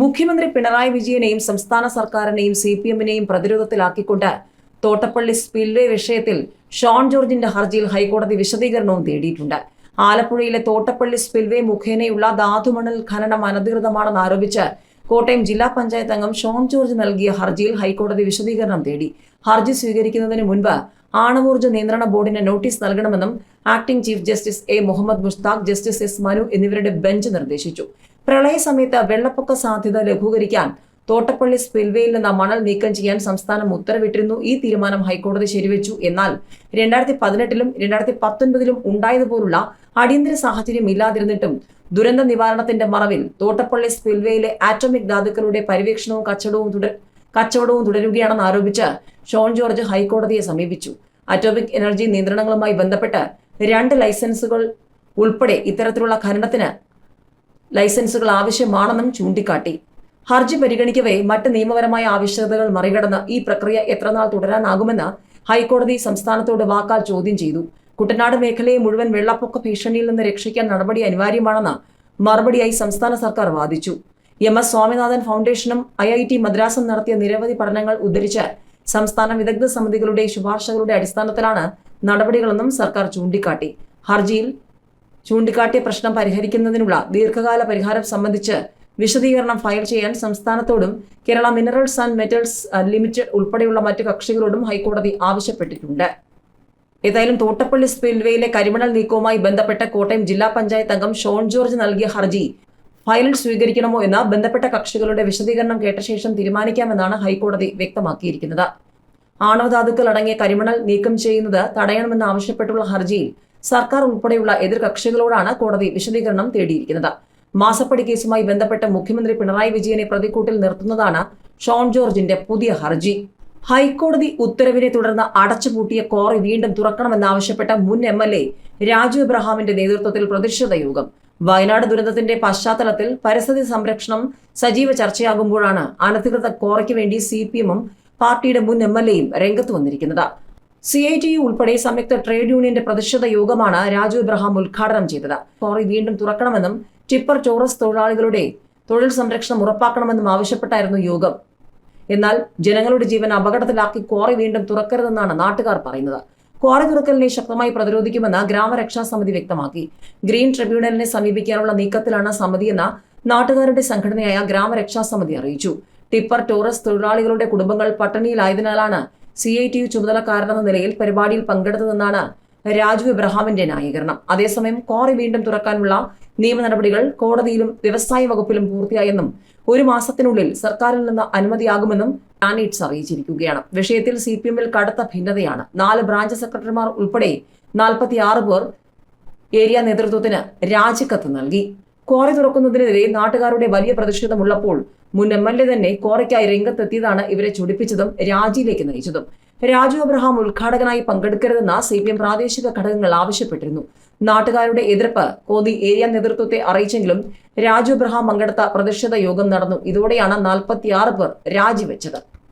മുഖ്യമന്ത്രി പിണറായി വിജയനെയും സംസ്ഥാന സർക്കാരിനെയും സി പി എമ്മിനെയും പ്രതിരോധത്തിലാക്കിക്കൊണ്ട് തോട്ടപ്പള്ളി സ്പിൽവേ വിഷയത്തിൽ ഷോൺ ജോർജിന്റെ ഹർജിയിൽ ഹൈക്കോടതി വിശദീകരണവും തേടിയിട്ടുണ്ട്. ആലപ്പുഴയിലെ തോട്ടപ്പള്ളി സ്പിൽവേ മുഖേനയുള്ള ധാതുമണൽ ഖനനം അനധികൃതമാണെന്ന് ആരോപിച്ച് കോട്ടയം ജില്ലാ പഞ്ചായത്ത് അംഗം ഷോൺ ജോർജ് നൽകിയ ഹർജിയിൽ ഹൈക്കോടതി വിശദീകരണം തേടി. ഹർജി സ്വീകരിക്കുന്നതിന് മുൻപ് ആണവോർജ നിയന്ത്രണ ബോർഡിന് നോട്ടീസ് നൽകണമെന്നും acting chief justice A Muhammad Mushtaq justice S Manu എന്നിവരുടെ ബെഞ്ച് നിർദ്ദേശിച്ചു. പ്രളയ സമയത്ത് വെള്ളപ്പൊക്ക സാധ്യത ലഘൂകരിക്കാൻ തോട്ടപ്പള്ളി സ്പിൽവേയിൽ നിന്ന് മണൽ നീക്കം ചെയ്യാൻ സംസ്ഥാനം ഉത്തരവിട്ടിരുന്നു. ഈ തീരുമാനം ഹൈക്കോടതി ശരിവെച്ചു. എന്നാൽ രണ്ടായിരത്തി പതിനെട്ടിലും രണ്ടായിരത്തി പത്തൊൻപതിലും ഉണ്ടായതുപോലുള്ള അടിയന്തര സാഹചര്യം ഇല്ലാതിരുന്നിട്ടും ദുരന്ത നിവാരണത്തിന്റെ മറവിൽ തോട്ടപ്പള്ളി സ്പിൽവേയിലെ ആറ്റോമിക് ധാതുക്കളുടെ പരിവേക്ഷണവും കച്ചവടവും തുടർ കച്ചവടവും തുടരുകയാണെന്ന് ആരോപിച്ച് ഷോൺ ജോർജ് ഹൈക്കോടതിയെ സമീപിച്ചു. അറ്റോമിക് എനർജി നിയന്ത്രണങ്ങളുമായി ബന്ധപ്പെട്ട് രണ്ട് ലൈസൻസുകൾ ഉൾപ്പെടെ ഇത്തരത്തിലുള്ള ഖനനത്തിന് ലൈസൻസുകൾ ആവശ്യമാണെന്നും ചൂണ്ടിക്കാട്ടി. ഹർജി പരിഗണിക്കവേ മറ്റ് നിയമപരമായ ആവശ്യകതകൾ മറികടന്ന് ഈ പ്രക്രിയ എത്രനാൾ തുടരാനാകുമെന്ന് ഹൈക്കോടതി സംസ്ഥാനത്തോട് വാക്കാൽ ചോദ്യം ചെയ്തു. കുട്ടനാട് മേഖലയെ മുഴുവൻ വെള്ളപ്പൊക്ക ഭീഷണിയിൽ നിന്ന് രക്ഷിക്കാൻ നടപടി അനിവാര്യമാണെന്ന് മറുപടിയായി സംസ്ഥാന സർക്കാർ വാദിച്ചു. എം എസ് സ്വാമിനാഥൻ ഫൗണ്ടേഷനും ഐ ഐ ടി മദ്രാസും നടത്തിയ നിരവധി പഠനങ്ങൾ ഉദ്ധരിച്ച് സംസ്ഥാന വിദഗ്ധ സമിതികളുടെ ശുപാർശകളുടെ അടിസ്ഥാനത്തിലാണ് നടപടികളെന്നും സർക്കാർ ചൂണ്ടിക്കാട്ടി. ഹർജിയിൽ ചൂണ്ടിക്കാട്ടിയ പ്രശ്നം പരിഹരിക്കുന്നതിനുള്ള ദീർഘകാല പരിഹാരം സംബന്ധിച്ച് വിശദീകരണം ഫയൽ ചെയ്യാൻ സംസ്ഥാനത്തോടും Kerala minerals and metals limited ഉൾപ്പെടെയുള്ള മറ്റു കക്ഷികളോടും ഹൈക്കോടതി ആവശ്യപ്പെട്ടിട്ടുണ്ട്. ഏതായാലും തോട്ടപ്പള്ളി സ്പിൽവേയിലെ കരിമണൽ നീക്കവുമായി ബന്ധപ്പെട്ട കോട്ടയം ജില്ലാ പഞ്ചായത്ത് അംഗം ഷോൺ ജോർജ് നൽകിയ ഹർജി ഫയൽ സ്വീകരിക്കണമോ എന്ന് ബന്ധപ്പെട്ട കക്ഷികളുടെ വിശദീകരണം കേട്ട ശേഷം തീരുമാനിക്കാമെന്നാണ് ഹൈക്കോടതി വ്യക്തമാക്കിയിരിക്കുന്നത്. ആണവധാതുക്കൾ അടങ്ങിയ കരിമണൽ നീക്കം ചെയ്യുന്നത് തടയണമെന്ന് ആവശ്യപ്പെട്ടുള്ള ഹർജിയിൽ സർക്കാർ ഉൾപ്പെടെയുള്ള എതിർകക്ഷികളോടാണ് കോടതി വിശദീകരണം തേടിയിരിക്കുന്നത്. മാസപ്പടി കേസുമായി ബന്ധപ്പെട്ട് മുഖ്യമന്ത്രി പിണറായി വിജയനെ പ്രതിക്കൂട്ടിൽ നിർത്തുന്നതാണ് ഷോൺ ജോർജിന്റെ പുതിയ ഹർജി. ഹൈക്കോടതി ഉത്തരവിനെ തുടർന്ന് അടച്ചുപൂട്ടിയ കോറി വീണ്ടും തുറക്കണമെന്നാവശ്യപ്പെട്ട മുൻ എം എൽ എ രാജു എബ്രഹാമിന്റെ നേതൃത്വത്തിൽ പ്രതിഷേധ യോഗം. വയനാട് ദുരന്തത്തിന്റെ പശ്ചാത്തലത്തിൽ പരിസ്ഥിതി സംരക്ഷണം സജീവ ചർച്ചയാകുമ്പോഴാണ് അനധികൃത കോറയ്ക്ക് വേണ്ടി സി പി എമ്മും പാർട്ടിയുടെ മുൻ എം എൽ എയും രംഗത്ത് വന്നിരിക്കുന്നത്. സി ഐ ടി യു ഉൾപ്പെടെ സംയുക്ത ട്രേഡ് യൂണിയന്റെ പ്രതിഷേധ യോഗമാണ് രാജു ഇബ്രഹാം ഉദ്ഘാടനം ചെയ്തത്. കോറി വീണ്ടും തുറക്കണമെന്നും ടിപ്പർ ടോറസ് തൊഴിലാളികളുടെ തൊഴിൽ സംരക്ഷണം ഉറപ്പാക്കണമെന്നും ആവശ്യപ്പെട്ടായിരുന്നു യോഗം. എന്നാൽ ജനങ്ങളുടെ ജീവൻ അപകടത്തിലാക്കി ക്വാറി വീണ്ടും തുറക്കരുതെന്നാണ് നാട്ടുകാർ പറയുന്നത്. ക്വാറി തുറക്കലിനെ ശക്തമായി പ്രതിരോധിക്കുമെന്ന് ഗ്രാമരക്ഷാ സമിതി വ്യക്തമാക്കി. ഗ്രീൻ ട്രിബ്യൂണലിനെ സമീപിക്കാനുള്ള നീക്കത്തിലാണ് സമിതിയെന്ന് നാട്ടുകാരുടെ സംഘടനയായ ഗ്രാമരക്ഷാ സമിതി അറിയിച്ചു. ടിപ്പർ ടോറസ് തൊഴിലാളികളുടെ കുടുംബങ്ങൾ പട്ടിണിയിലായതിനാലാണ് സി ഐ ടി യു ചുമതലക്കാരനെന്ന നിലയിൽ പരിപാടിയിൽ പങ്കെടുത്തതെന്നാണ് രാജു ഇബ്രഹാമിന്റെ ന്യായീകരണം. അതേസമയം ക്വാറി വീണ്ടും തുറക്കാനുള്ള നിയമ നടപടികൾ കോടതിയിലും വ്യവസായ വകുപ്പിലും പൂർത്തിയായെന്നും ഒരു മാസത്തിനുള്ളിൽ സർക്കാരിൽ നിന്ന് അനുമതിയാകുമെന്നും നാനീറ്റ്സ് അറിയിച്ചിരിക്കുകയാണ്. വിഷയത്തിൽ സി പി എമ്മിൽ കടുത്ത ഭിന്നതയാണ്. നാല് ബ്രാഞ്ച് സെക്രട്ടറിമാർ ഉൾപ്പെടെ നാൽപ്പത്തിയാറ് പേർ ഏരിയ നേതൃത്വത്തിന് രാജിക്കത്ത് നൽകി. ക്വാറി തുറക്കുന്നതിനെതിരെ നാട്ടുകാരുടെ വലിയ പ്രതിഷേധമുള്ളപ്പോൾ മുൻ എം എൽ എ തന്നെ കോറയ്ക്കായി രംഗത്തെത്തിയതാണ് ഇവരെ ചൊടിപ്പിച്ചതും രാജിയിലേക്ക് നയിച്ചതും. രാജു അബ്രഹാം ഉദ്ഘാടകനായി പങ്കെടുക്കരുതെന്ന് സി പി എം പ്രാദേശിക ഘടകങ്ങൾ ആവശ്യപ്പെട്ടിരുന്നു. നാട്ടുകാരുടെ എതിർപ്പ് കോന്നി ഏരിയ നേതൃത്വത്തെ അറിയിച്ചെങ്കിലും രാജു അബ്രഹാം പങ്കെടുത്ത പ്രതിഷേധ യോഗം നടന്നു. ഇതോടെയാണ് നാൽപ്പത്തിയാറ് പേർ രാജിവെച്ചത്.